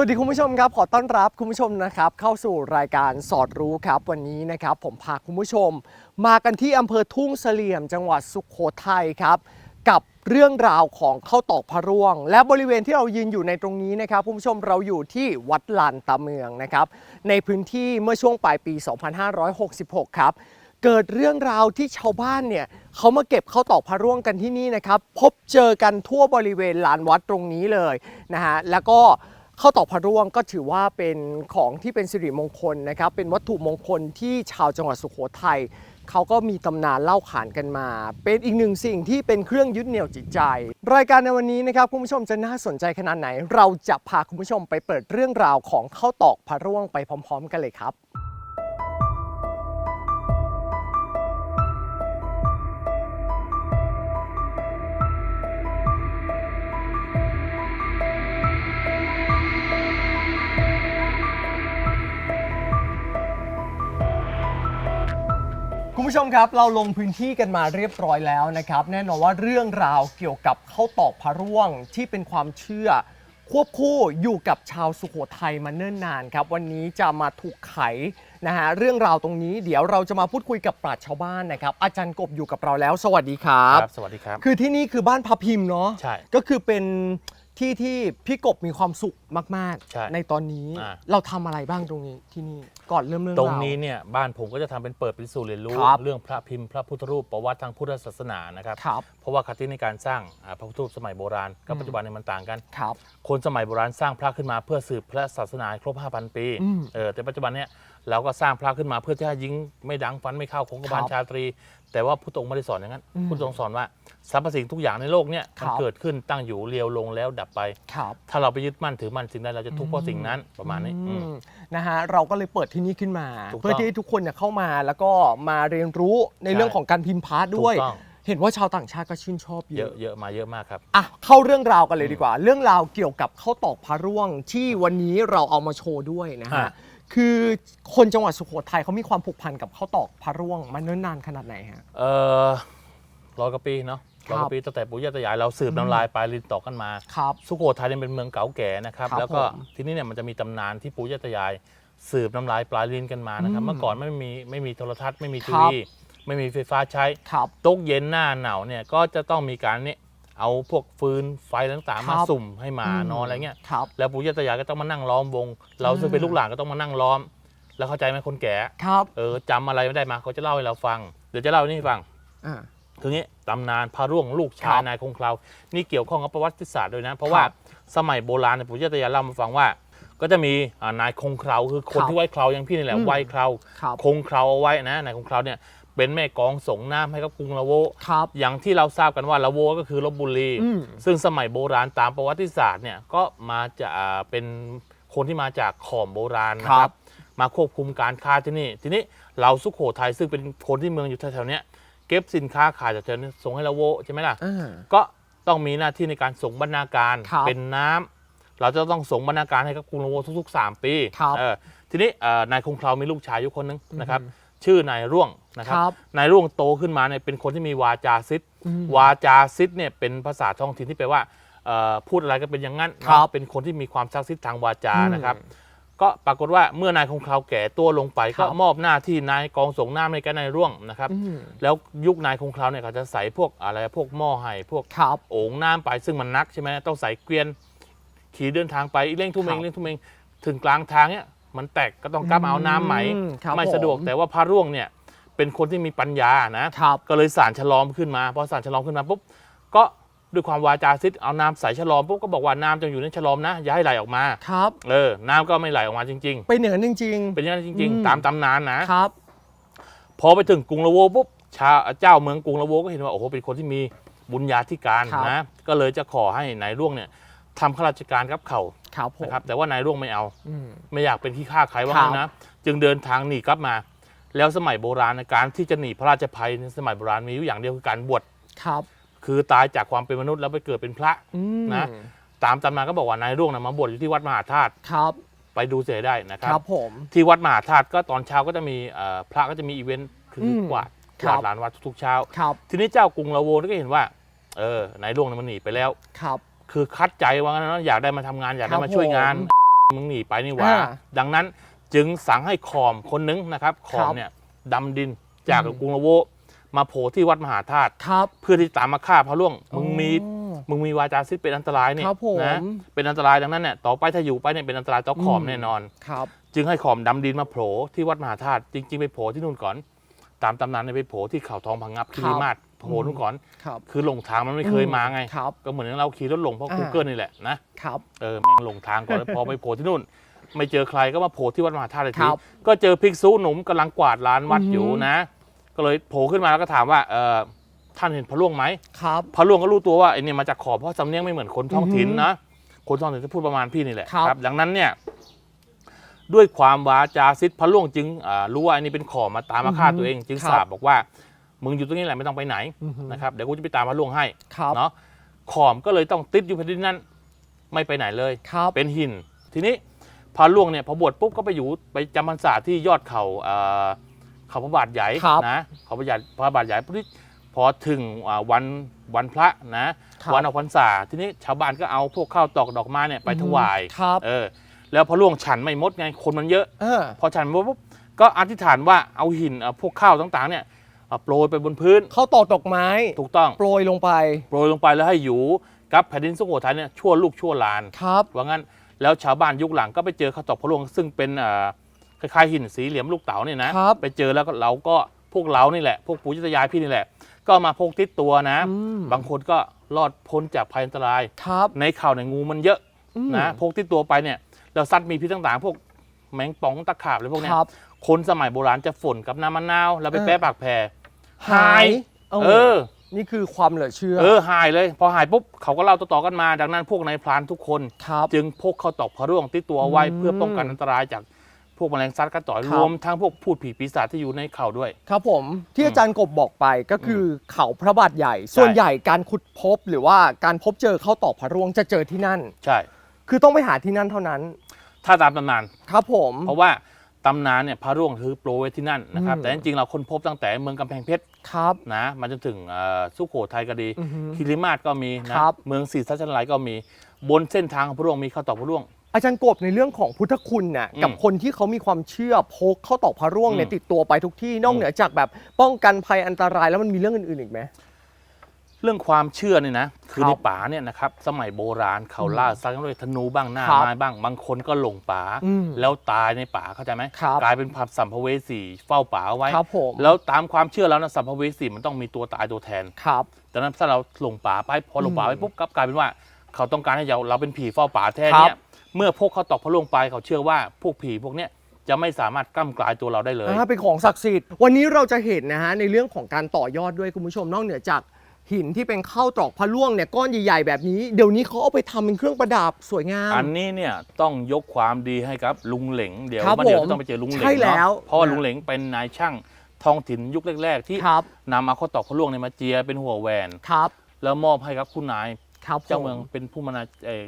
สวัสดีคุณผู้ชมครับขอต้อนรับคุณผู้ชมนะครับเข้าสู่รายการสอดรู้ครับวันนี้นะครับ ผมพาคุณผู้ชม มากันที่อำเภอทุ่งเสลี่ยม จังหวัดสุขโขทัยครับกับเรื่องราวของข้าวตอกพระร่วง และบริเวณที่เรายืนอยู่ในตรงนี้นะครับคุณผู้ชมเราอยู่ที่วัดลานตาเมืองนะครับ ในพื้นที่เมื่อช่วงปลายปี 2566 ครับเกิดเรื่องราวที่ชาวบ้านเนี่ยเขามาเก็บข้าวตอกพระร่วงกันที่นี่นะครับ พบเจอกันทั่วบริเวณลานวัดตรงนี้เลยนะฮะแล้วก็ ข้าวตอกพระร่วงก็ถือว่าเป็นของที่เป็นสิริมงคลนะครับ เป็นวัตถุมงคลที่ชาวจังหวัดสุโขทัยเขาก็มีตำนานเล่าขานกันมา เป็นอีกหนึ่งสิ่งที่เป็นเครื่องยึดเหนี่ยวจิตใจ รายการในวันนี้นะครับคุณผู้ชมจะน่าสนใจขนาดไหน เราจะพาคุณผู้ชมไปเปิดเรื่องราวของข้าวตอกพระร่วงไปพร้อม ๆ กันเลยครับ ผู้ชมครับเราลงพื้นที่กันมาเรียบร้อยแล้วนะครับ แน่นอนว่าเรื่องราวเกี่ยวกับข้าวตอกพระร่วงที่เป็นความเชื่อ ควบคู่อยู่กับชาวสุโขทัยมาเนิ่นนานครับ วันนี้จะมาถูกไขนะฮะเรื่องราวตรงนี้เดี๋ยวเราจะมาพูดคุยกับปราชญ์ชาวบ้านนะครับ อาจารย์กบอยู่กับเราแล้ว สวัสดีครับครับสวัสดีครับ คือที่นี่คือบ้านพระพิมพ์เนาะใช่ ก็คือเป็น ที่ที่พี่กบมีความสุขมากใช่ๆ ในตอนนี้อ่า เราทำอะไรบ้างตรงนี้ที่นี่ก่อนเริ่มเรื่องตรงาว นี้เนี่ยบ้านผมก็จะทำเป็นเปิดเป็นศูนย์เรียนรู้ ครับ เรื่องพระพิมพ์พระพุทธรูปประวัติทางพุทธศาสนานะครับ ครับ เพราะว่าคติในการสร้างอ่าพระพุทธรูปสมัยโบราณกับอืม ปัจจุบันเนี่ยมันต่างกัน ครับ คนสมัยโบราณสร้างพระขึ้นมาเพื่อสืบพระศาสนาให้ครบ 5,000 ปีอืม เออแต่ปัจจุบันเนี่ย เราก็สร้างพระขึ้นมาเพื่อที่ให้ยิงไม่ดังฟันไม่เข้าคงกระบาลครับชาตรี แต่ว่าพุทธองค์ไม่ได้สอนอย่างนั้นอืมพุทธองค์สอนว่าสรรพสิ่งทุกอย่างในโลกเนี่ยครัมันบเกิดขึ้นตั้งอยู่เรียวลงแล้วดับไปครับถ้าเราไปยึดมั่นถือมั่นสิ่งใดเราจะทุกข์เพราะสิ่งนั้นประมาณนี้อืมอืมนะฮะเราก็เลยเปิดที่นี่ขึ้นมาถูกต้องเพื่อที่ให้ทุกคนเนี่ยเข้ามาแล้วก็มาเรียนรู้ในเรื่องของการพิมพ์พาร์ทด้วยถูกต้องเห็นว่าชาวต่างชาติก็ชื่นชอบเยเยอะอะ เยอะมาเยอะมากครับ อะ เข้าเรื่องราวกันเลยดีกว่า เรื่องราวเกี่ยวกับข้าวตอกพระร่วงที่วันนี้เราเอามาโชว์ด้วยนะฮะฮะ คือคนจังหวัดสุโขทัยเขามีความผูกพันกับข้าวตอกพระร่วงมาเนิ่นนานขนาดไหนฮะ เออร้อยกว่าปีเนาะครับร้อยกว่าปีตั้งแต่ปู่ย่าตายายเราสืบน้ำลายปลายลินต่อกันมา ครับ สุโขทัยเนี่ยเป็นเมืองเก่าแก่นะครับครับแล้วก็ผมที่นี่เนี่ยมันจะมีตำนานที่ปู่ย่าตายาย สืบน้ำลายปลายลินกันมานะครับ อืมเมื่อก่อนไม่มีไม่มีโทรทัศน์ไม่มีทีครับวีไม่มีไฟฟ้าใช้ครับ ตกเย็นหน้าหนาวเนี่ยก็จะต้องมีการเนี่ย เอาพวกฟืนไฟต่างๆครัมาบสุ่มให้หมานอนอะไรเงี้ย ครับ แล้วปู่ย่าตายายก็ต้องมานั่งล้อมวง เราซึ่งเป็นลูกหลานก็ต้องมานั่งล้อม แล้วเข้าใจไหมคนแก่ ครับเออจำอะไรไม่ได้มาเขาจะเล่าให้เราฟัง เดี๋ยวจะเล่านี่ให้ฟัง อ่า คืองี้ตำนานพระร่วงลูกชาคยรับนายคงเคราวนี่เกี่ยวข้องกับประวัติศาสตร์ด้วยนะ เพราะว่าครับสมัยโบราณเนี่ยปู่ย่าตายายเล่ามาฟังว่า ก็จะมีอ่านายคงเคราวคือคนครับที่ไว้เคราอย่างพี่นี่แหละอืม ไว้เคราครับ คงเคราวเอาไว้นะนายคงเคราวเนี่ย เป็นแม่กองส่งน้ำให้กับกรุงละโว ครับ อย่างที่เราทราบกันว่าละโวก็คือลบบุรี อืม ซึ่งสมัยโบราณตามประวัติศาสตร์เนี่ยก็มาจะอ่าเป็นคนที่มาจากขอมโบราณนะคครัรับ บ มาควบคุมการค้าที่นี่ ทีนี้เราสุโขทัยซึ่งเป็นคนที่เมืองอยู่แถวๆเนี้ยเก็บสินค้าขายจากแถวนี้ส่งให้ละโวใช่ไหมล่ะ อ่า ก็ต้องมีหน้าที่ในการส่งบรรณาการครับเป็นน้ำเราจะต้องส่งบรรณาการให้กับกรุงละโวทุกๆ 3 ปีครับเออทีนี้เอ่อนายคงเคราวมีลูกชายอยู่คนหนึงนะครับอืม ชื่อนายร่วงนะครับครับ นายร่วงโตขึ้นมาเนี่ยเป็นคนที่มีวาจาซิดอืมวาจาซิดเนี่ยเป็นภาษาท้องถิ่นที่แปลว่าเอ่อพูดอะไรก็เป็นอย่างนั้นครับ เนาะเป็นคนที่มีความศักดิ์สิทธิ์ทางวาจาอืมนะครับ ก็ปรากฏว่าเมื่อนายคงเคราวแก่ตัวลงไปครัก็บมอบหน้าที่นายกองส่งน้ำให้แกนายร่วงนะครับอืมแล้วยุคนายคงเคราวเนี่ยเขาจะใส่พวกอะไรพวกหม้อไห่พวก ครับ โอ่งน้ำไปซึ่งมันนักใช่ไหมต้องใส่เกวียน ขี่เดินทางไปอีเร่งทุ่มเอคงรับเร่งทุ่มเองถึงกลางทางเนี่ย มันแตกก็ต้องกลับมาเอาน้ำใหม่อืมครับไม่สะดวกผม แต่ว่าพระร่วงเนี่ยเป็นคนที่มีปัญญานะ ครับ ก็เลยสารฉลอมขึ้นมาพอสารฉลอมขึ้นมาปุ๊บก็ด้วยความวาจาซิดเอาน้ำใส่ฉลอมปุ๊บก็บอกว่าน้ำจงอยู่ในฉลอมนะอย่าให้ไหลออกมา ครับ เออ น้ำก็ไม่ไหลออกมาจริงเป็นอย่างนั้นจริง ๆ เป็นอย่างนั้นจริง อืม ๆ ตามตำนานนะ ๆ ครับ พอไปถึงกรุงละโวปุ๊บชาเจ้าเมืองกรุงละโวก็เห็นว่าโอ้โหเป็นคนที่มีบุญญาธิการครับ นะ ก็เลยจะขอให้นายร่วงเนี่ย ทำข้าราชการกับเขาครับผม นะครับแต่ว่านายร่วงไม่เอา อืม ไม่อยากเป็นที่ฆ่าใครว่าครับงั้นนะจึงเดินทางหนีกลับมา แล้วสมัยโบราณในการที่จะหนีพระราชภัยในสมัยโบราณมีอยู่อย่างเดียวคือการบวชครับคือตายจากความเป็นมนุษย์แล้วไปเกิดเป็นพระ อืมนะ ตามตำนานก็บอกว่านายร่วงนะมาบวชอยู่ที่วัดมหาธาตุครับไปดูเสียได้นะคครัรับบผม ที่วัดมหาธาตุก็ตอนเช้าก็จะมีเอ่อพระก็จะมีอีเวนต์คืออมกวาดคกรับวาดลานวัดทุกๆเช้า ครับทีนี้เจ้ากรุงละโวก็เห็นว่าเออนายร่วงน่ะมันหนีไปแล้ว ครับ คือคัดใจว่างั้นนะอยากได้มาทำงานอยากครัได้บมาช่วยงานผมมึงหนีไปนี่หว่าอ่าดังนั้นจึงสั่งให้ขอมคนนึงนะครับขอมครับ เนี่ยดำดินจากอืมกรุงละโวมาโผล่ที่วัดมหาธาตุครับ เพื่อที่ตามมาฆ่าพระร่วงมึงมีอ๋อมึงมีวาจาซิดเป็นอันตรายเนี่ยครับผม นะเป็นอันตรายดังนั้นเนี่ยต่อไปถ้าอยู่ไปเนี่ยเป็นอันตรายต่อขอมอืมแน่นอน ครับ จึงให้ขอมดำดินมาโผล่ที่วัดมหาธาตุจริง ๆ ไปโผล่ที่นู่นก่อน ตามตำนานเนี่ยไปโผล่ที่เขาทองพังงับคิริมาศ โผล่นู่นก่อน ครับคือหลงทางมันไม่เคยมาไง ครับ ก็เหมือนเราขี่รถหลงเพราะ อ่ากูเกิลนี่แหละนะครับ เออแม่งหลงทางก่อนแล้วพอไปโผล่ที่นู่น ไม่เจอใครก็มาโผล่ที่วัดมหาธาตุเลยคทีรับก็เจอภิกษุหนุ่มกำลังกวาดลานวัดอือหืออ อยู่นะ ก็เลยโผล่ขึ้นมาแล้วก็ถามว่าเออท่านเห็นพระร่วงไหม ครับ พระร่วงก็รู้ตัวว่าไอ้เนี่ยมาจากขอบเพราะสำเนียงไม่เหมือนคนท้องถิ่นอือหือนะ คนท้องถิ่นจะพูดประมาณพี่นี่แหละครับ ดังนั้นเนี่ยด้วยความวาจาซิดพระร่วงจึงอ่ารู้ว่าอันนี้เป็นขอมาตามมาฆ่าตัวเอง จึงครับสาบบอกว่า มึงอยู่ตรงนี้แหละไม่ต้องไปไหนอือหือนะครับเดี๋ยวกูจะไปตามพระร่วงให้ครับเนาะขอมก็เลยต้องติดอยู่แผ่นดินนั้นไม่ไปไหนเลยครับเป็นหิน ทีนี้พระล่วงเนี่ยพอบวชปุ๊บก็ไปอยู่ไปจำพรรษาที่ยอดเขาเอ่อเขาพระบาทใหญ่ครับนะเขาพระบาทพระบาทใหญ่ปุ๊บนี่พอถึงอ่าวันวันพระนะครับวันออกพรรษาทีนี้ชาวบ้านก็เอาพวกข้าวตอกดอกไม้เนี่ยไปถวายครับเออแล้วพระล่วงฉันไม่หมดไงคนมันเยอะเออพอฉันไม่หมดปุ๊บก็อธิษฐานว่าเอาหินเอาพวกข้าวต่างๆเนี่ย เอาโปรยไปบนพื้น เข้าตอกดอกไม้ ถูกต้องโปรยลงไป โปรยลงไปแล้วให้อยู่กับแผ่นดินสุโขทัยเนี่ยชั่วลูกชั่วหลานครับ ว่างั้นแล้วชาวบ้านยุคหลังก็ไปเจอข้าวตอกพระลวงซึ่งเป็นเอ่อคล้ายๆหินสีเหลี่ยมลูกเต๋าเนี่ยนะครับ ไปเจอแล้วก็เราก็พวกเรานี่แหละ พวกปู่ย่าตายายพี่นี่แหละ ก็เอามาพกติดตัวนะ อืมบางคนก็รอดพ้นจากภัยอันตราย ครับ ในข่าวในงูมันเยอะอืม นะพกติดตัวไปเนี่ยแล้วสัตว์มีพิษต่างๆ พวกแมงป่องตะขาบอะไรพวกเนี้ยครับ คนสมัยโบราณจะฝนกับน้ำมะนาวแล้วไปเออ แปะปากแพร หายเอเออ อ นี่คือความเหลือเชื่อเออหายเลย พอหายปุ๊บเขาก็เล่าต่อๆกันมา ดังนั้นพวกนายพรานทุกคน ครับ จึงพกเข้าตอกพระร่วงติดตัวเอาไว้อืมเพื่อป้องกันอันตรายจากพวกแมลงสัตว์กัดต่อยครับรวมทั้งพวกพูดผีปีศาจที่อยู่ในเข่าด้วย ครับผมที่อืมอาจารย์กบบอกไปก็คืออเขาพระบาทใหญ่ ส่วนใหญ่การขุดพบหรือว่าการพบเจอเข้าตอกพระร่วงจะเจอที่นั่น ใช่ คือต้องไปหาที่นั่นเท่านั้น ถ้าตามตำนาน ครับผม เพราะว่า ตำนานเนี่ยพระร่วงคือโปรยไว้ที่นั่นนะครับ อืม แต่จริงๆเราค้นพบตั้งแต่เมืองกำแพงเพชรครับ นะมาจนถึงเอ่อสุโขทัยก็ดีอือฮึคิริมาศก็มีนะครับ เมืองศรีสัชนาลัยก็มีบนเส้นทางของพระร่วงมีข้าวตอกพระร่วง อาจารย์กบในเรื่องของพุทธคุณน่ะอืมกับคนที่เขามีความเชื่อพกเข้าตอกพระร่วงเนี่ยอืม ติดตัวไปทุกที่นอกอืมเหนือจากแบบป้องกันภัยอันตรายแล้วมันมีเรื่องอื่นๆอีกไหม เรื่องความเชื่อเนี่ยนะคือครับในป่าเนี่ยนะครับสมัยโบราณเขาล่าสัตว์ด้วยธนูบ้างหน้าครับไม้บ้างบางคนก็หลงป่าอืมแล้วตายในป่าเข้าใจไหมครับกลายเป็นผับสัมภเวสีเฝ้าป่าเอาไว้ครับผมแล้วตามความเชื่อแล้วนะสัมภเวสีมันต้องมีตัวตายตัวแทนครับดังนั้นถ้าเราหลงป่าไปพอหลงป่าไปอืมปุ๊บกลับกลายเป็นว่า เขาต้องการให้เราเราเป็นผีเฝ้าป่าแทนครับเนี่ยเมื่อพวกเขาตอกพระลวงไปเขาเชื่อว่าพวกผีพวกเนี้ยจะไม่สามารถกล้ำกลายตัวเราได้เลยอ่าเป็นของศักดิ์สิทธิ์วันนี้เราจะเห็นนะฮะในเรื่องของการต่อยอดด้วยคุณผู้ชมนอกเหนือจาก หินที่เป็นข้าวตอกพระล่วงเนี่ยก้อนใหญ่ๆแบบนี้ เดี๋ยวนี้เขาเอาไปทำเป็นเครื่องประดับสวยงาม อันนี้เนี่ยต้องยกความดีให้กับลุงเหลงเดี๋ยวครับมาเดี๋ยวผมต้องไปเจอลุงเหลงใช่แล้ว เนาะเพราะว่านะลุงเหลงเป็นนายช่างท้องถิ่นยุคแรก ๆ ที่ครับนำเอาข้าวตอกพระลวงเนี่ยมาเจียเป็นหัวแหวน ครับแล้วมอบให้กับคุณนายครับเจ้าเมืองเป็นผู้มานาเอ่อ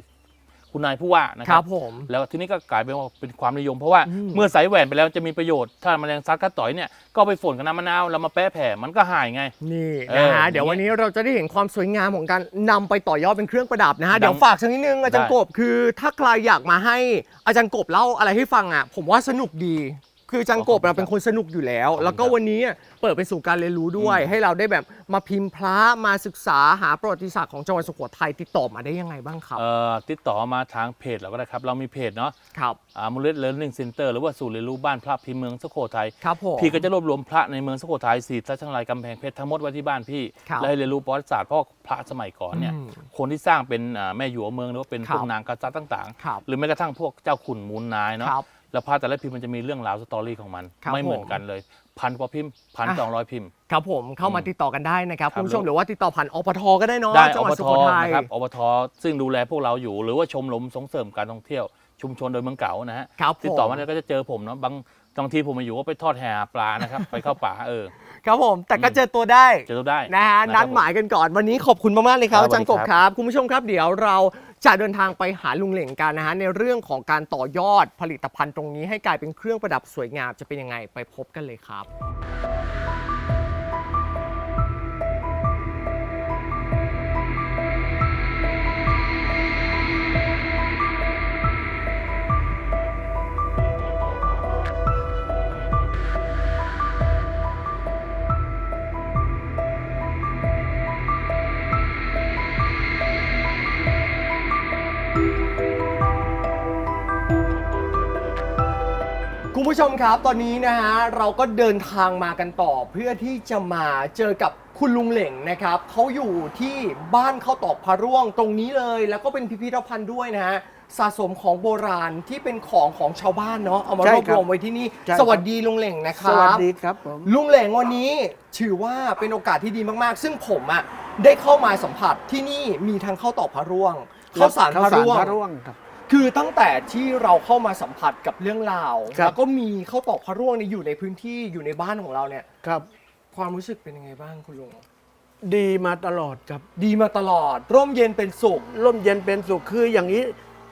คุณนายผู้ว่านะคครัรับบผมแล้วทีนี้ก็กลายเป็นว่าเป็นความนิยม เพราะว่าอืมเมื่อใส่แหวนไปแล้วจะมีประโยชน์ถ้าแมลงซัดกัดต่อยเนี่ยก็เอาไปฝนกับน้ำมะนาวแล้วมาแปะแผ่มันก็หายไง นี่เอนะอฮะอย่างเงี้ยเดี๋ยววันนี้เราจะได้เห็นความสวยงามของการนำไปต่อยอดเป็นเครื่องประดับนะฮะดังเดี๋ยวฝากสักนิดนึงอาจารย์ได้ กบคือ ถ้าใครอยากมาให้อาจารย์กบเล่าอะไรให้ฟังอะผมว่าสนุกดี คือจังกบเราเป็นคนสนุกอยู่แล้วขอบคุณแล้วก็ครับวันนี้เปิดเป็นสู่การเรียนรู้ด้วยอืมให้เราได้แบบมาพิมพ์พระมาศึกษาหาประวัติศาสตร์ของจังหวัดสุโขทัยติดต่อมาได้ยังไงบ้างครับ เอ่อติดต่อมาทางเพจเราก็ได้ครับ เรามีเพจเนาะครับอามูเลตเลิร์นนิ่งเซ็นเตอร์หรือว่าศูนย์เรียนรู้บ้านพระพิมพ์เมืองสุโขทัยครับผม พี่ก็จะรวบรวมพระในเมืองสุโขทัยสีทัชงรายกำแพงเพชรทั้งหมดไว้ที่บ้านพี่ครับและให้เรียนรู้ประวัติศาสตร์เพราะพระสมัยก่อนเนี่ยอืมคนที่สร้างเป็นอ่าแม่หยวเมืองหรือว่าเป็นครัพบวกนางกษัตริย์ต่างครับๆ หรือแม้กระทั่งพวกเจ้าขุนมูลนายเนาะ ครับ แล้วพระแต่ละพิมพ์มันจะมีเรื่องราวสตอรี่ของมัน ครับไม่เหมือนผมกันเลยพันกว่าพิมพ์พันอะสองร้อยพิมพ์ ครับผมเข้ามาติดต่อกันได้นะครับครับ คุณผู้ชมหรือว่าติดต่อผ่านอปทก็ได้เนาะได้จัองหวัดบสุทโขทัย นะครับอบทซึ่งดูแลพวกเราอยู่ หรือว่าชมรมส่งเสริมการท่องเที่ยว ชุมชนโดยเมืองเก่านะฮะครับติดต่อผม มาได้ก็จะเจอผมเนาะบางบางทีผมมาอยู่ก็ไปทอดแห่ปลานะครับ ไปเข้าป่าเออครับผม แต่ก็เจอตัวได้ เจอตัวได้นะฮะครับนัดหมายกันก่อนวันนี้ขอบคุณมาก ๆ เลยครับครับอาจารย์กบสวัสดีคครับรับ คุณผู้ชมครับเดี๋ยวเรา จะเดินทางไปหาลุงเหล่งกันนะฮะในเรื่องของการต่อยอดผลิตภัณฑ์ตรงนี้ให้กลายเป็นเครื่องประดับสวยงามจะเป็นยังไงไปพบกันเลยครับ ผู้ชมครับตอนนี้นะฮะเราก็เดินทางมากันต่อเพื่อที่จะมาเจอกับคุณลุงเหล่งนะครับเขาอยู่ที่บ้านข้าวตอกพระร่วงตรงนี้เลย แล้วก็เป็นพิพิธภัณฑ์ด้วยนะฮะสะสมของโบราณที่เป็นของของชาวบ้านเนาะเอามาใช่รวบครัรบวมไว้ที่นี่ ใช่ครับ สวัสดีลุงเหล่งนะคสรับวัสดีครับผม ลุงเหล่งวันนี้ถือว่าเป็นโอกาสที่ดีมากๆ ซึ่งผมอะได้เข้ามาสัมผัสที่นี่มีทั้งข้าวตอกพระร่วงข้าวสารพระร่วงพระร่วงครับ คือตั้งแต่ที่เราเข้ามาสัมผัสกับเรื่องราวครับ แล้วก็มีข้าวตอกพระร่วงเนี่ยอยู่ในพื้นที่อยู่ในบ้านของเราเนี่ย ครับความรู้สึกเป็นยังไงบ้างคุณลุงดีมาตลอดครับดีมาตลอด ร่มเย็นเป็นสุข ร่มเย็นเป็นสุขคืออย่างนี้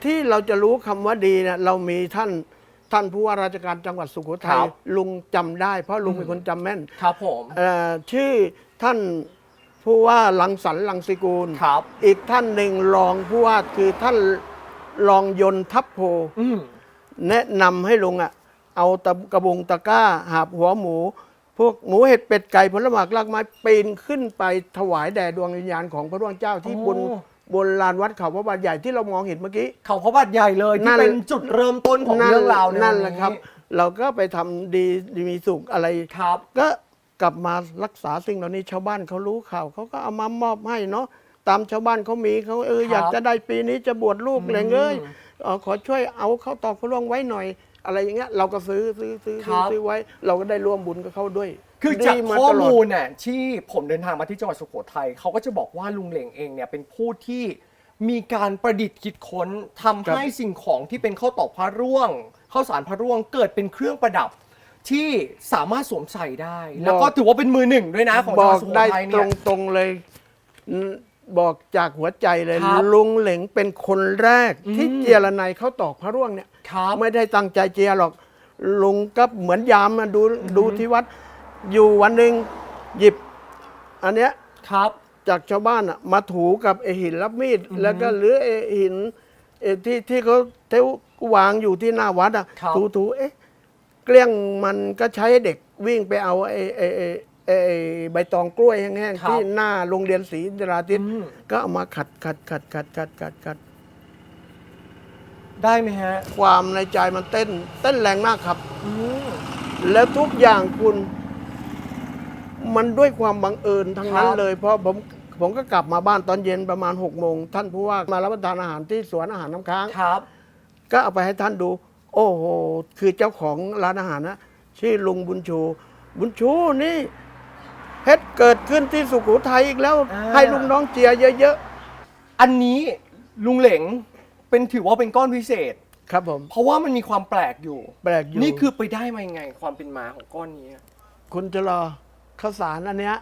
ที่เราจะรู้คำว่าดีเนี่ยเรามีท่านท่านผู้ว่าราชการจังหวัดสุโขทัคยรับลุงจำได้เพราะลุงอืมเป็นคนจำแม่นครับผมเอ่อชื่อท่านผู้ว่าลังสรรค์ลังสิกูล ครับ อีกท่านหนึ่งรองผู้ว่าคือท่าน รองยนต์ทัพโพ อืมแนะนำให้ลุงอะ เอาตะกระบุงตะกร้า หาบหัวหมู พวกหมูเห็ดเป็ดไก่ผลไม้รากไม้ปีนขึ้นไปถวายแด่ดวงวิญญาณของพระร่วงเจ้าที่บนบนลานวัดเขาพระบาทใหญ่ที่เรามองเห็นเมื่อกี้ เขาพระบาทใหญ่เลยนั่ที่น เป็นจุดเริ่มต้นของเรื่องราวในั่นแหละครับ เราก็ไปทำดีดีมีสุขอะไร ครับ ก็กลับมารักษาสิ่งเหล่านี้ชาวบ้านเขารู้ข่าวเขาก็เอามามอบให้เนาะ ตามชาวบ้านเขามีเขาเออครับอยากจะได้ปีนี้จะบวชลูกอืมเลยเอ้ยเอ่อขอช่วยเอาเข้าตอกพระร่วงไว้หน่อย อะไรอย่างเงี้ยเราก็ซื้อซื้อซื้อซื้อซื้อไว้ เราก็ได้ร่วมบุญกับเขาด้วยคือจากดีข้อตลด มูลน่ะที่ผมเดินทางมาที่จังหวัดสุโขทัยเขาก็จะบอกว่าลุงเหล่งเองเนี่ยเป็นผู้ที่มีการประดิษฐ์คิดค้นทำให้สิ่งของที่เป็นข้าวตอกพระร่วงข้าวสารพระร่วงเกิดเป็นเครื่องประดับที่สามารถสวมใส่ได้ แล้วก็ถือว่าเป็นมือหนึ่งด้วยนะของบจังหอวักดสุโขได้ทัยตเนี่รยงตรงๆเลยอืม บอกจากหัวใจเลยครับลุงเหลงเป็นคนแรก ที่อืมเจรนายเขาตอกพระร่วงเนี่ยครับ ไม่ได้ตั้งใจเจียหรอก ลุงก็เหมือนยามมาดูดูที่วัด อยู่วันหนึ่งหยิบ อันเนี้ย ครับ จากชาวบ้านอะมาถูกับไอหินรับมีดอือฮึแล้วก็หรือไอหินไอที่ที่เขาเทววางอยู่ที่หน้าวัดอะครับ ถูถูเอ๊ะ เกลี้ยงมันก็ใช้เด็กวิ่งไปเอาไอไอไอ ไอไอ้ใบตองกล้วยแห้งครับๆที่หน้าโรงเรียนศรีดราทิตอืมก็เอามาขัดขัดขัดขัดขัดขัดขัดได้ไหมฮะความในใจมันเต้น เต้นแรงมากครับ อืม แล้วทุกอย่างคุณ มันด้วยความบังเอิญทั้งนั้นครับ เลย เพราะผมผมก็กลับมาบ้านตอนเย็นประมาณ6กโมงท่านผู้ว่ามารับประทานอาหารที่สวนอาหารน้ำค้าง ครับ ก็เอาไปให้ท่านดู โอ้โห คือเจ้าของร้านอาหารนะ ชื่อลุงบุญชู บุญชูนี่ เพชรเกิดขึ้นที่สุโขทัยอีกแล้ว อ่า ให้ลุงน้องเจียเยอะอันนี้ลุงเหลงเป็นถือว่าเป็นก้อนพิเศษ ๆ ครับผมเพราะว่ามันมีความแปลกอยู่ แปลกอยู่นี่คือไปได้มายังไงความเป็นมาของก้อนนี้คุณจะรอข้าวสารอันเนี้ย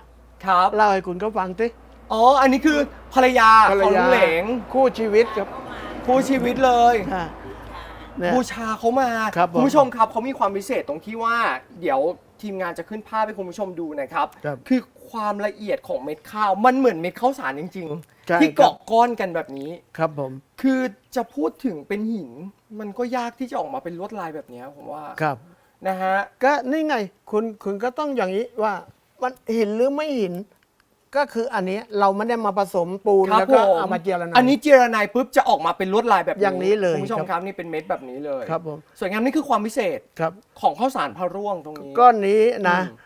ครับ เล่าให้คุณเขาฟังสิอ๋อ อันนี้คือภรรยาของลุงเหลงคู่ชีวิตครับผู้ชีวิตเลยอ่าเนี่ย บูชาเขามาครับผม ณผู้ชมครับเขามีความพิเศษตรงที่ว่า เดี๋ยว ทีมงานจะขึ้นภาพให้คุณผู้ชมดูนะครับครับคือความละเอียดของเม็ดข้าวมันเหมือนเม็ดข้าวสารจริง ใช่ๆ ที่ครับเกาะก้อนกันแบบนี้ ครับผมคือจะพูดถึงเป็นหิน มันก็ยากที่จะออกมาเป็นลวดลายแบบเนี้ยผมว่าครับ นะฮะ ก็นี่ไงคุณคุณก็ต้องอย่างนี้ว่ามันหินหรือไม่หิน ก็คืออันนี้เราไม่ได้มาผสมปูนครับแล้วก็ผมเอามาเจียรนายอันนี้เจรนายปุ๊บจะออกมาเป็นลวดลายแบบอย่างนี้เลยคุณผู้ชมครับครับนี่เป็นเม็ดแบบนี้เลยครับผมสวยงามนี่คือความพิเศษครับของข้าวสารพระร่วงตรงนี้ก้อนนี้นะอืม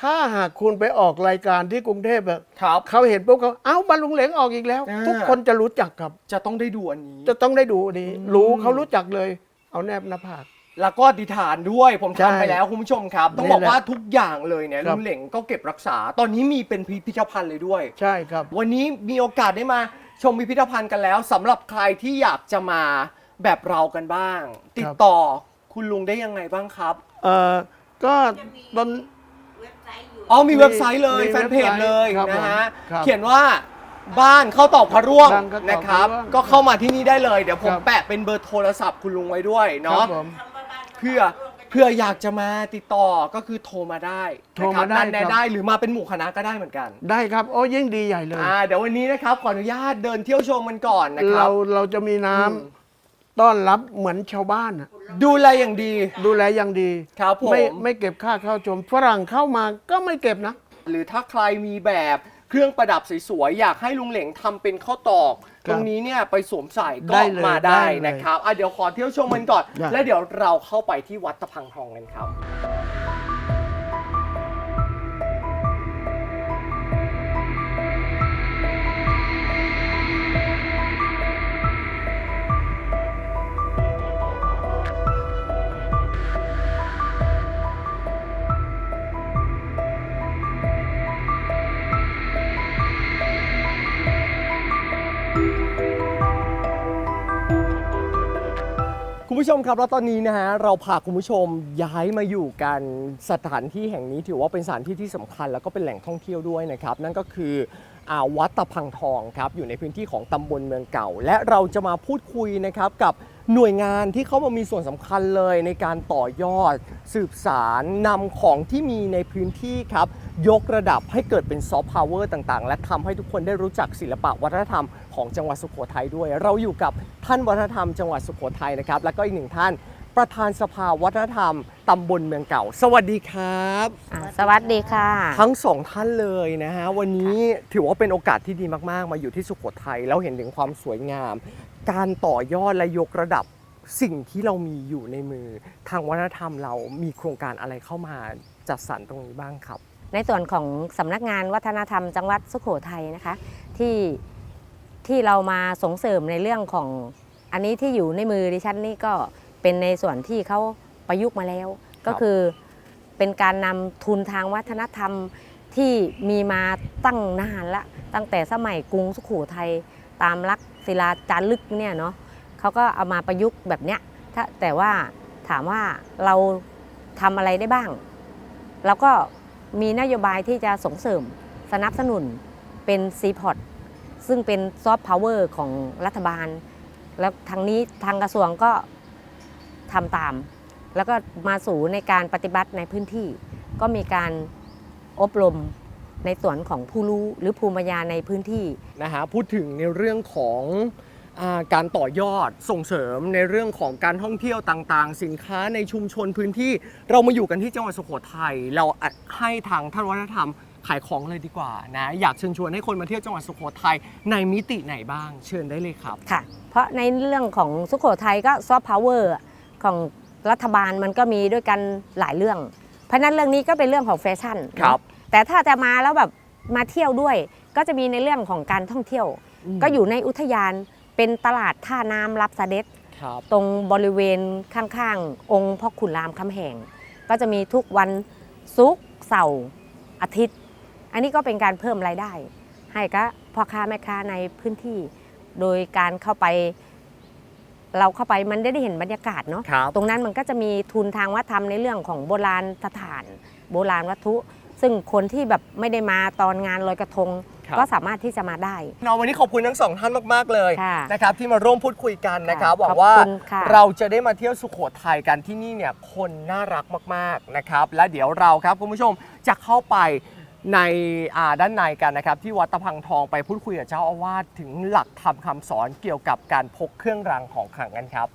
ถ้าหากคุณไปออกรายการที่กรุงเทพแบบครับเขาเห็นปุ๊บเขาเอ้าบรรลุงเหลงออกอีกแล้วอ่าทุกคนจะรู้จักครับ จะต้องได้ดูอันนี้ จะต้องได้ดูดีรู้เขารู้จักเลย เอาแนบหน้าผาก แล้วก็ดิฐานด้วยผมใช่ทำไปแล้วคุณผู้ชมครับ ต้องนี่บอกแหละว่าทุกอย่างเลยเนี่ยครัลุบงเหล่งก็เก็บรักษา ตอนนี้มีเป็นพิพิธภัณฑ์เลยด้วย ใช่ครับ วันนี้มีโอกาสได้มาชมพิพิธภัณฑ์กันแล้วสำหรับใครที่อยากจะมาแบบเรากันบ้าง ติดต่อคุณลุงได้ยังไงบ้างครับเอ่อก็ตอน อ๋อมีเว็บไซต์เลยมีแฟนเพจเลยครับนะฮะผมครับเขียนว่าบ้านเข้าตอกพระร่วงบ้านเข้าตอกนะครับพระร่วงก็เข้ามาที่นี่ได้เลย เดี๋ยวผมครับแปะเป็นเบอร์โทรศัพท์คุณลุงไว้ด้วยครัเนาะบผม เพื่อเพื่ออยากจะมาติดต่อก็คือโทรมาได้โทรมาได้นะครับนัดแนะครับ ได้หรือมาเป็นหมู่คณะก็ได้เหมือนกันได้ครับโอ้ยิ่งดีใหญ่เลย อ่าเดี๋ยววันนี้นะครับขออนุญาตเดินเที่ยวชมกันก่อนนะครัเราบ เราจะมีน้ำอืม ต้อนรับเหมือนชาวบ้านน่ะดูแลอย่างดี ดูแลอย่างดีครับผม ไม่ไม่เก็บค่าเข้าชม ฝรั่งเข้ามาก็ไม่เก็บนะ หรือถ้าใครมีแบบเครื่องประดับสวยๆอยากให้ลุงเหลงทำเป็นข้าวตอกครับ ตรงนี้เนี่ยไปสวมใส่ก็ได้เลยมาได้ได้เลยนะครับอะเดี๋ยวขอเที่ยวชมกันก่อน ได้ แล้วเดี๋ยวเราเข้าไปที่วัดตะพังทองกันครับ คุณผู้ชมครับแล้วตอนนี้นะฮะเราพาคุณผู้ชมย้ายมาอยู่กันสถานที่แห่งนี้ถือว่าเป็นสถานที่ที่สำคัญ แล้วก็เป็นแหล่งท่องเที่ยวด้วยนะครับ นั่นก็คืออวัดตะพังทองครับอยู่ในพื้นที่ของตำบลเมืองเก่า และเราจะมาพูดคุยนะครับกับหน่วยงานที่เขามามีส่วนสำคัญเลยในการต่อยอด สืบสารนำของที่มีในพื้นที่ครับ ยกระดับให้เกิดเป็นซอฟต์พาวเวอร์ต่างๆ และทำให้ทุกคนได้รู้จักศิลปะวัฒนธรรมของจังหวัดสุโขทัยด้วย เราอยู่กับท่านวัฒนธรรมจังหวัดสุโขทัยนะครับ แล้วก็อีกหนึ่งท่านประธานสภาวัฒนธรรมตำบลเมืองเก่า สวัสดีครับอ่าสวัสดีค่ะ ทั้งสองท่านเลยนะฮะ วันนี้ถือว่าเป็นโอกาสที่ดีมากๆ มาอยู่ที่สุโขทัยแล้วเห็นถึงความสวยงาม การต่อยอดและยกระดับสิ่งที่เรามีอยู่ในมือ ทางวัฒนธรรมเรามีโครงการอะไรเข้ามาจัดสรรตรงนี้บ้างครับ ในส่วนของสำนักงานวัฒนธรรมจังหวัดสุโขทัยนะคะที่ที่เรามาส่งเสริมในเรื่องของอันนี้ที่อยู่ในมือดิฉันนี่ก็เป็นในส่วนที่เขาประยุกต์มาแล้ว ก็คือเป็นการนำทุนทางวัฒนธรรมที่มีมาตั้งนานละ ตั้งแต่สมัยกรุงสุโขทัยตามลักษณ์ศิลาจารึกเนี่ยเนาะเขาก็เอามาประยุกต์แบบเนี้ยถ้าแต่ว่าถามว่าเราทำอะไรได้บ้าง เราก็ มีนโยบายที่จะส่งเสริมสนับสนุนเป็น c p o t ซึ่งเป็นซอฟต์พาวเวอร์ของรัฐบาล แล้วทางนี้ทางกระทรวงก็ทำตาม แล้วก็มาสู่ในการปฏิบัติในพื้นที่ ก็มีการอบรมในส่วนของผู้รู้หรือภูมิปัญญาในพื้นที่ นะฮะพูดถึงในเรื่องของ การต่อยอดส่งเสริมในเรื่องของการท่องเที่ยวต่างๆ สินค้าในชุมชนพื้นที่ เรามาอยู่กันที่จังหวัดสุโขทัยเราอะให้ทางท่านวัฒนธรรมขายของเลยดีกว่านะอยากเชิญชวนให้คนมาเที่ยวจังหวัดสุโขทัยในมิติไหนบ้างเชิญได้เลยครับค่ะ เพราะในเรื่องของสุโขทัยก็ซอฟต์พาวเวอร์ของรัฐบาลมันก็มีด้วยกันหลายเรื่อง เพราะฉะนั้นเรื่องนี้ก็เป็นเรื่องของแฟชั่นครับเนอะแต่ถ้าจะมาแล้วแบบมาเที่ยวด้วย ก็จะมีในเรื่องของการท่องเที่ยว ก็อยู่ในอุทยาน เป็นตลาดท่าน้ำรับเสด็จ ครับตรงบริเวณข้างๆ องค์พ่อขุนรามคำแหง ก็จะมีทุกวันศุกร์เสาร์อาทิตย์ อันนี้ก็เป็นการเพิ่มรายได้ ให้กับพ่อค้าแม่ค้าในพื้นที่ โดยการเข้าไป เราเข้าไปมันได้เห็นบรรยากาศเนาะ ครับตรงนั้นมันก็จะมีทุนทางวัฒนธรรมในเรื่องของโบราณสถาน โบราณวัตถุ ซึ่งคนที่แบบไม่ได้มาตอนงานลอยกระทง ครับ ก็สามารถที่จะมาได้ เนาะวันนี้ขอบคุณทั้งสองท่านมากๆเลยค่ะนะครับที่มาร่วมพูดคุยกันนะครับหค่ะวังว่าขอบคุณค่ะ เราจะได้มาเที่ยวสุโขทัยกันที่นี่เนี่ยคนน่ารักมากๆนะครับและเดี๋ยวเราครับคุณผู้ชมจะเข้าไปในอ่าด้านในกันนะครับที่วัดตะพังทองไปพูดคุยกับเจ้าอาวาสถึงหลักธรรมคำสอนเกี่ยวกับการพกเครื่องรางของขลังกันครับ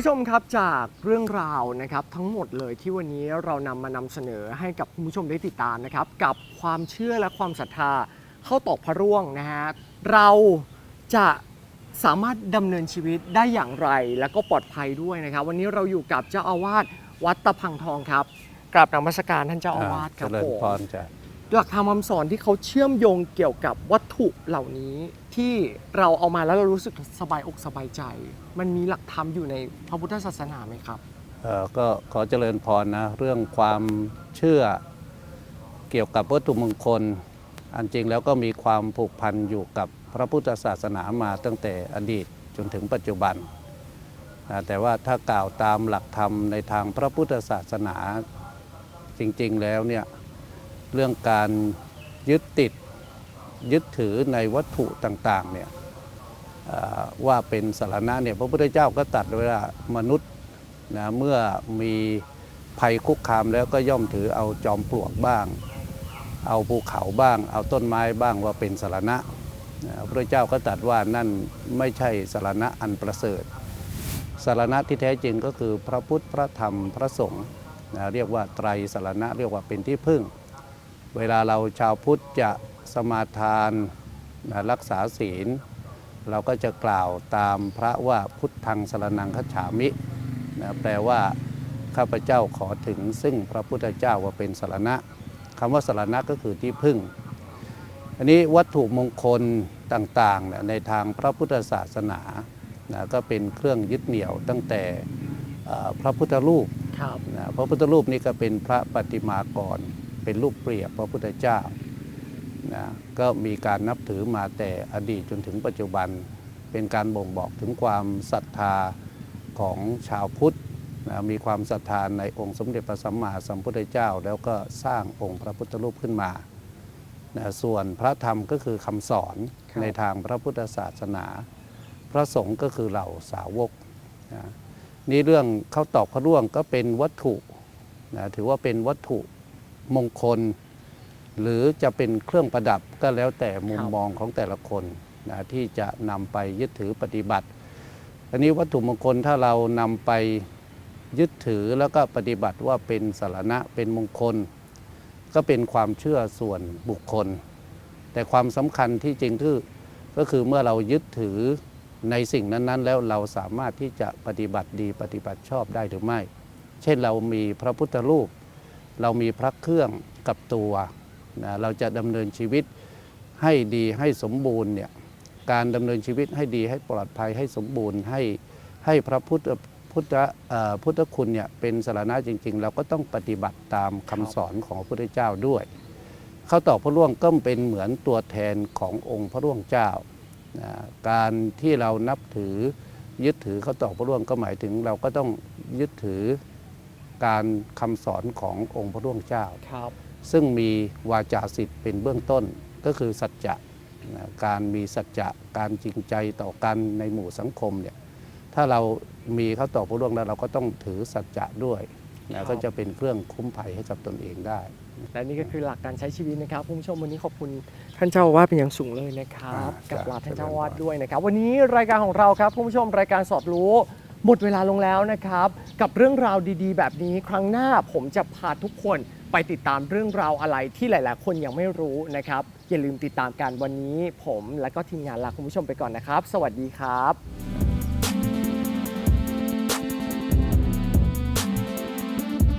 ผู้ชมครับจากเรื่องราวนะครับทั้งหมดเลยที่วันนี้เรานำมานำเสนอให้กับคุณผู้ชมได้ติดตามนะครับ กับความเชื่อและความศรัทธาเข้าตอกพระร่วงนะฮะเราจะสามารถดำเนินชีวิตได้อย่างไร และก็ปลอดภัยด้วยนะครับ วันนี้เราอยู่กับเจ้าอาวาสวัดตะพังทองครับกราบนมัสการท่านเจ้าอาวาสครับเจริผญมพรจ้ะหลักธรรมคำสอนที่เขาเชื่อมโยงเกี่ยวกับวัตถุเหล่านี้ ที่เราเอามาแล้วเรารู้สึกสบายอกสบายใจ มันมีหลักธรรมอยู่ในพระพุทธศาสนาไหมครับ เอ่อก็ขอเจริญพรนะเรื่องความเชื่อเกี่ยวกับวัตถุมงคล อันจริงแล้วก็มีความผูกพันอยู่กับพระพุทธศาสนามาตั้งแต่อดีตจนถึงปัจจุบันนะแต่ว่าถ้ากล่าวตามหลักธรรมในทางพระพุทธศาสนาจริงๆแล้วเนี่ยเรื่องการยึดติด ยึดถือในวัตถุต่างๆเนี่ยว่าเป็นสารณะเนี่ยพระพุทธเจ้าก็ตัดไว้ว่ามนุษย์นะเมื่อมีภัยคุกคามแล้วก็ย่อมถือเอาจอมปลวกบ้าง เอาภูเขาบ้าง เอาต้นไม้บ้างว่าเป็นสารณะนะพระเจ้าก็ตรัสว่านั่นไม่ใช่สารณะอันประเสริฐสารณะที่แท้จริงก็คือพระพุทธพระธรรมพระสงฆ์นะเรียกว่าไตรสารณะเรียกว่าเป็นที่พึ่ง เวลาเราชาวพุทธจะ สมาทานนะรักษาศีล เราก็จะกล่าวตามพระว่าพุทธังสรนังคัจฉามินะแปลว่าข้าพเจ้าขอถึงซึ่งพระพุทธเจ้าว่าเป็นสารณะคำว่าสารณะก็คือที่พึ่ง อันนี้วัตถุมงคลต่างๆเนี่ยในทางพระพุทธศาสนานะก็เป็นเครื่องยึดเหนี่ยวตั้งแต่เอ่อพระพุทธรูปครับนะพระพุทธรูปนี่ก็เป็นพระปฏิมากร เป็นรูปเปรียบพระพุทธเจ้า นะก็มีการนับถือมาแต่อดีตจนถึงปัจจุบัน เป็นการบ่งบอกถึงความศรัทธาของชาวพุทธนะมีความศรัทธาในองค์สมเด็จพระสัมมาสัมพุทธเจ้า แล้วก็สร้างองค์พระพุทธรูปขึ้นมานะส่วนพระธรรมก็คือคำสอนครับในทางพระพุทธศาสนา พระสงฆ์ก็คือเหล่าสาวกนะนี่เรื่องข้าวตอกพระร่วงก็เป็นวัตถุนะถือว่าเป็นวัตถุมงคล หรือจะเป็นเครื่องประดับก็แล้วแต่มุมมองของแต่ละคนนะที่จะนำไปยึดถือปฏิบัติ อันนี้วัตถุมงคลถ้าเรานำไปยึดถือแล้วก็ปฏิบัติว่าเป็นสารณะเป็นมงคล ก็เป็นความเชื่อส่วนบุคคล แต่ความสำคัญที่จริงคือก็คือเมื่อเรายึดถือในสิ่งนั้น ๆ แล้วเราสามารถที่จะปฏิบัติดีปฏิบัติชอบได้หรือไม่ เช่นเรามีพระพุทธรูป เรามีพระเครื่องกับตัว นะเราจะดำเนินชีวิตให้ดีให้สมบูรณ์เนี่ยการดำเนินชีวิตให้ดีให้ปลอดภัยให้สมบูรณ์ให้ให้พระพุทธพุทธพุทธคุณเนี่ยเป็นสารณะจริง ๆ เราก็ต้องปฏิบัติตามคำสอนของพระพุทธเจ้าด้วยข้าวตอกพระร่วงก็เป็นเหมือนตัวแทนขององค์พระร่วงเจ้านะการที่เรานับถือยึดถือข้าวตอกพระร่วงก็หมายถึงเราก็ต้องยึดถือการคำสอนขององค์พระร่วงเจ้าครับ ซึ่งมีวาจาสิทธิ์เป็นเบื้องต้นก็คือสัจจะนะการมีสัจจะการจริงใจต่อกันในหมู่สังคมเนี่ยถ้าเรามีข้าวตอกพระร่วงแล้วเราก็ต้องถือสัจจะด้วยครันะบก็จะเป็นเครื่องคุ้มภัยให้กับตนเองได้ และนี่ก็คือหลักการใช้ชีวิตนะครับคุณผู้ชมวันนี้ขอบคุณท่านเจ้าอาวาสเป็นอย่างสูงเลยนะครับอ่ากับลาครับท่านเจ้าอาวาสด้วยนะครับ วันนี้รายการของเราครับคุณผู้ชมรายการสอบรู้หมดเวลาลงแล้วนะครับ กับเรื่องราวดีๆ แบบนี้ครั้งหน้าผมจะพาทุกคน ไปติดตามเรื่องราวอะไรที่หลาย ๆ คนยังไม่รู้นะครับ อย่าลืมติดตามกันวันนี้ผมและก็ทีมงานลาคุณผู้ชมไปก่อนนะครับ สวัสดีครับ